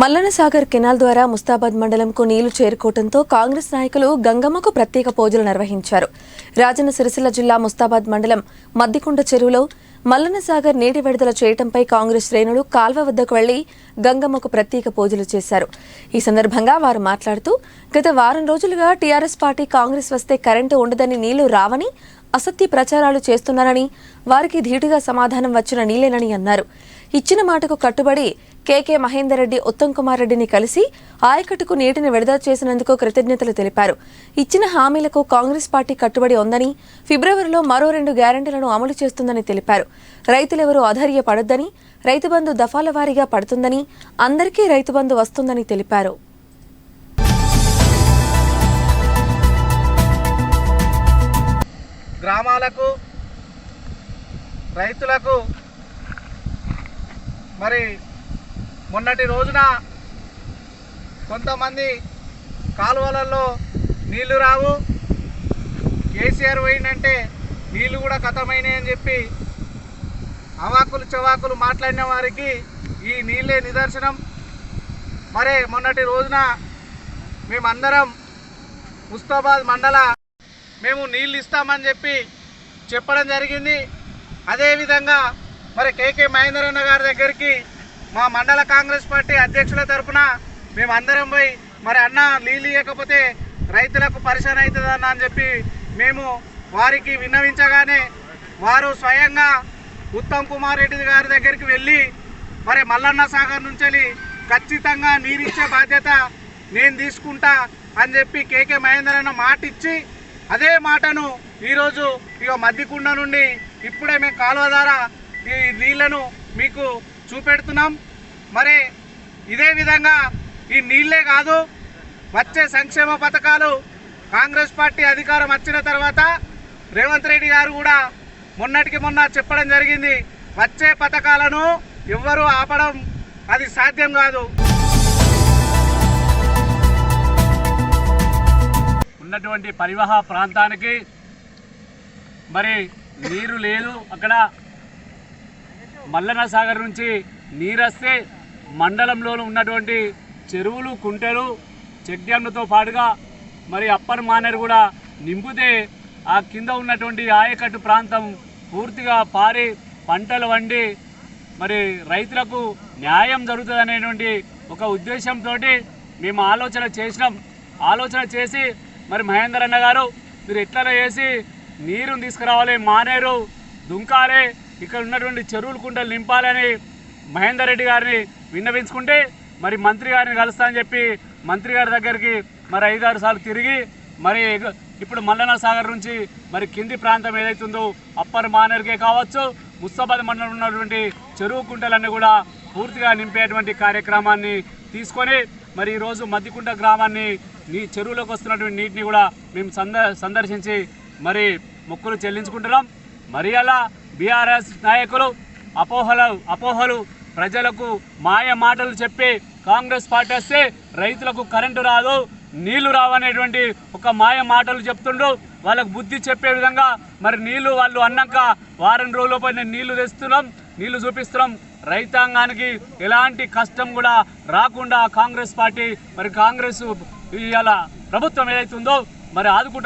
Mallanna Sagar canal ద్వారా ముస్తాబాద్ మండలంకు నీళ్ళు చేరుకోవడంతో కాంగ్రెస్ నాయకులు గంగమ్మకు ప్రత్యేక పూజలు నిర్వహించారు. రాజన్న సిరిసిల్ల జిల్లా ముస్తాబాద్ మండలం మద్దికుండ చెరువులో మల్లన సాగర్ నీటి విడుదల చేయటంపై కాంగ్రెస్ శ్రేణులు కాల్వ వద్దకు వెళ్ళి గంగమ్మకు ప్రత్యేక పూజలు చేశారు. ఈ సందర్భంగా వారు మాట్లాడుతూ గత వారం రోజులుగా టీఆర్ఎస్ పార్టీ కాంగ్రెస్ వస్తే కరెంటు ఉండదని నీళ్ళు రావని అసత్య ప్రచారాలు చేస్తున్నారని వారికి ధీటుగా సమాధానం వచ్చిన నీలేనని అన్నారు. ఇచ్చిన మాటకు కట్టుబడి కేకే మహేందర్ రెడ్డి ఉత్తమ్ కుమార్ రెడ్డిని కలిసి ఆయకట్టుకు నీటిని విడుదల చేసినందుకు కృతజ్ఞతలు తెలిపారు. ఇచ్చిన హామీలకు కాంగ్రెస్ పార్టీ కట్టుబడి ఉందని ఫిబ్రవరిలో మరో రెండు గ్యారంటీలను అమలు చేస్తుందని తెలిపారు. రైతులెవరూ అధైర్యపడొద్దని రైతు బంధు దఫాల వారీగా పడుతుందని అందరికీ రైతు బంధు వస్తుందని తెలిపారు. గ్రామాలకు రైతులకు మరి మొన్నటి రోజున కొంతమంది కాలువలలో నీళ్ళు రావు. కేసీఆర్ పోయిందంటే నీళ్ళు కూడా కథమైనాయి అని చెప్పి అవాకులు చవాకులు మాట్లాడిన వారికి ఈ నీళ్ళే నిదర్శనం. మరే మొన్నటి రోజున మేమందరం ముస్తాబాద్ మండల మేము నీళ్ళు ఇస్తామని చెప్పి చెప్పడం జరిగింది. అదేవిధంగా మరి కేకే మహేందర్ అన్న గారి దగ్గరికి మా మండల కాంగ్రెస్ పార్టీ అధ్యక్షుల తరఫున మేమందరం పోయి మరి అన్న నీళ్ళు ఇవ్వకపోతే రైతులకు పరిశాన్ అవుతుందన్న అని చెప్పి మేము వారికి విన్నవించగానే వారు స్వయంగా ఉత్తమ్ కుమార్ రెడ్డి గారి దగ్గరికి వెళ్ళి మరి మల్లన్న సాగర్ నుంచి వెళ్ళి ఖచ్చితంగా నీరిచ్చే బాధ్యత నేను తీసుకుంటా అని చెప్పి కేకే మహేందర్ అన్న మాట ఇచ్చి అదే మాటను ఈరోజు ఇక మద్దికుండ నుండి ఇప్పుడే మేము కాలువ ద్వారా ఈ నీళ్ళను మీకు చూపెడుతున్నాం. మరి ఇదే విధంగా ఈ నీళ్ళే కాదు వచ్చే సంక్షేమ పథకాలు కాంగ్రెస్ పార్టీ అధికారం వచ్చిన తర్వాత రేవంత్ రెడ్డి గారు కూడా మొన్నటికి మొన్న చెప్పడం జరిగింది వచ్చే పథకాలను ఎవ్వరూ ఆపడం అది సాధ్యం కాదు. ఉన్నటువంటి పరివాహ ప్రాంతానికి మరి నీరు లేదు అక్కడ. మల్లన సాగర్ నుంచి నీరు వస్తే మండలంలో ఉన్నటువంటి చెరువులు కుంటలు చెక్ డ్యామ్లతో పాటుగా మరి అప్పర్ మానేరు కూడా నింపితే ఆ కింద ఉన్నటువంటి ఆయకట్టు ప్రాంతం పూర్తిగా పారి పంటలు వండి మరి రైతులకు న్యాయం జరుగుతుంది అనేటువంటి ఒక ఉద్దేశంతో మేము ఆలోచన చేసినాం. ఆలోచన చేసి మరి మహేందర్ అన్న గారు మీరు ఎట్లా చేసి నీరుని తీసుకురావాలి మానేరు దుంకాలే ఇక్కడ ఉన్నటువంటి చెరువులు కుంటలు నింపాలని మహేందర్ రెడ్డి గారిని విన్నవించుకుంటే మరి మంత్రి గారిని కలుస్తా అని చెప్పి మంత్రి గారి దగ్గరికి మరి ఐదారు సార్లు తిరిగి మరి ఇప్పుడు మల్లనాసాగర్ నుంచి మరి కింది ప్రాంతం ఏదైతుందో అప్పర్ మానేరుకే కావచ్చు ముస్తాబాద్ మండలం ఉన్నటువంటి చెరువు కుంటలన్నీ కూడా పూర్తిగా నింపేటువంటి కార్యక్రమాన్ని తీసుకొని మరి ఈరోజు మద్దికుంట గ్రామాన్ని నీ చెరువులోకి వస్తున్నటువంటి నీటిని కూడా మేము సంద సందర్శించి మరి మొక్కులు చెల్లించుకుంటున్నాం. మరి అలా బీఆర్ఎస్ నాయకులు అపోహలు అపోహలు ప్రజలకు మాయ మాటలు చెప్పి కాంగ్రెస్ పార్టీ వస్తే రైతులకు కరెంటు రాదు నీళ్ళు రావనేటువంటి ఒక మాయ మాటలు చెప్తుండ్రు వాళ్ళకు బుద్ధి చెప్పే విధంగా మరి నీళ్ళు వాళ్ళు అన్నాక వారం రోజులపై నీళ్ళు తెస్తున్నాం నీళ్ళు చూపిస్తున్నాం. రైతాంగానికి ఎలాంటి కష్టం కూడా రాకుండా కాంగ్రెస్ పార్టీ మరి కాంగ్రెస్ ఇవాళ ప్రభుత్వం ఏదైతుందో మరి ఆదుకుంటా